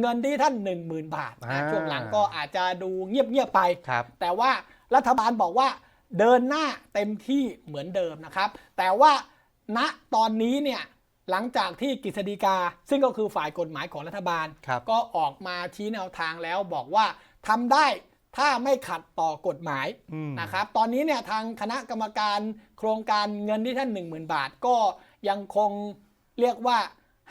เงินที่ท่าน 1 0,000 บาทนะอ่าช่วงหลังก็อาจจะดูเงียบๆไปครับแต่ว่ารัฐบาลบอกว่าเดินหน้าเต็มที่เหมือนเดิมนะครับ แต่ว่าณตอนนี้เนี่ยหลังจากที่กฤษฎีกา ซึ่งก็คือฝ่ายกฎหมายของรัฐบาลครับก็ออกมาชี้แนวทางแล้วบอกว่าทำได้ถ้าไม่ขัดต่อกฎหมายอืมนะครับ ตอนนี้เนี่ยทางคณะกรรมการโครงการเงินที่ท่าน 10,000 บาทก็ยังคงเรียกว่า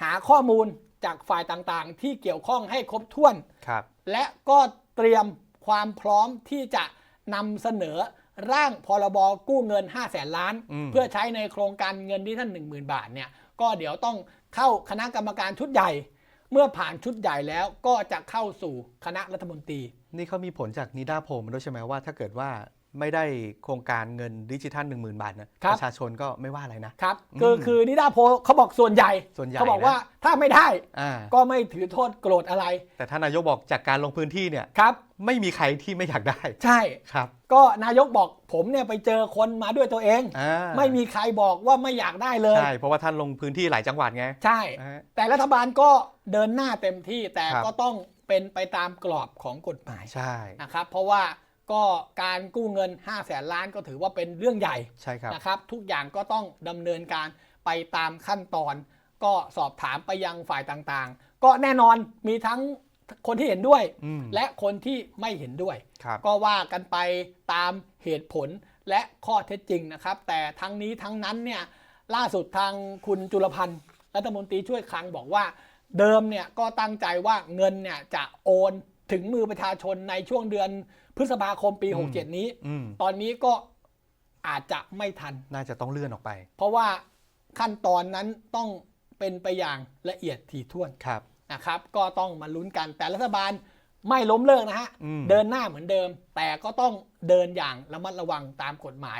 หาข้อมูล จากฝ่ายต่างๆ ที่เกี่ยวข้องให้ครบถ้วน ครับ และก็เตรียมความพร้อมที่จะนำเสนอร่างพรบกู้เงิน 5 0 0แสนล้าน อืม เพื่อใช้ในโครงการเงินที่ท่าน 10,000 บาทเนี่ยก็เดี๋ยวต้องเข้าคณะกรรมการชุดใหญ่ เมื่อผ่านชุดใหญ่แล้วก็จะเข้าสู่คณะรัฐมนตรี นี่เขามีผลจากนิด้าโพลมาด้วยใช่ไหมว่า ถ้าเกิดว่า ไม่ได้โครงการเงินดิจิทัล1 0,000 บาทนะครับประชาชนก็ไม่ว่าอะไรนะครับอืมคือคือนิดาโพลเขาบอกส่วนใหญ่ส่วนใหญ่เขาบอกนะว่าถ้าไม่ได้อ่าก็ไม่ถือโทษโกรธอะไร แต่ท่านนายกบอกจากการลงพื้นที่เนี่ยครับไม่มีใครที่ไม่อยากได้ ใช่ครับ ก็นายกบอกผมเนี่ยไปเจอคนมาด้วยตัวเองอ่าไม่มีใครบอกว่าไม่อยากได้เลยใช่เพราะว่าท่านลงพื้นที่หลายจังหวัดไงใช่อ่าแต่รัฐบาลก็เดินหน้าเต็มที่แต่ครับก็ต้องเป็นไปตามกรอบของกฎหมายใช่นะครับเพราะว่า ก็การกู้เงิน 5 0 0แสนล้านก็ถือว่าเป็นเรื่องใหญ่ใช่ครับนะครับ ทุกอย่างก็ต้องดำเนินการไปตามขั้นตอน ก็สอบถามไปยังฝ่ายต่างๆ ก็แน่นอนมีทั้งคนที่เห็นด้วย อืม และคนที่ไม่เห็นด้วย ครับ ก็ว่ากันไปตามเหตุผลและข้อเท็จจริงนะครับ แต่ทั้งนี้ทั้งนั้นเนี่ยล่าสุดทางคุณจุลพันธ์รัฐมนตรีช่วยคลังบอกว่า เดิมเนี่ยก็ตั้งใจว่าเงินเนี่ยจะโอน ถึงมือประชาชนในช่วงเดือนพฤษภาคมปีอืม67 นี้ อืมตอนนี้ก็อาจจะไม่ทัน น่าจะต้องเลื่อนออกไปเพราะว่าขั้นตอนนั้นต้องเป็นไปอย่างละเอียดถี่ถ้วนครับ นะครับ ก็ต้องมาลุ้นกันแต่รัฐบาลไม่ล้มเลิกนะฮะ อืม เดินหน้าเหมือนเดิม แต่ก็ต้องเดินอย่างระมัดระวังตามกฎหมาย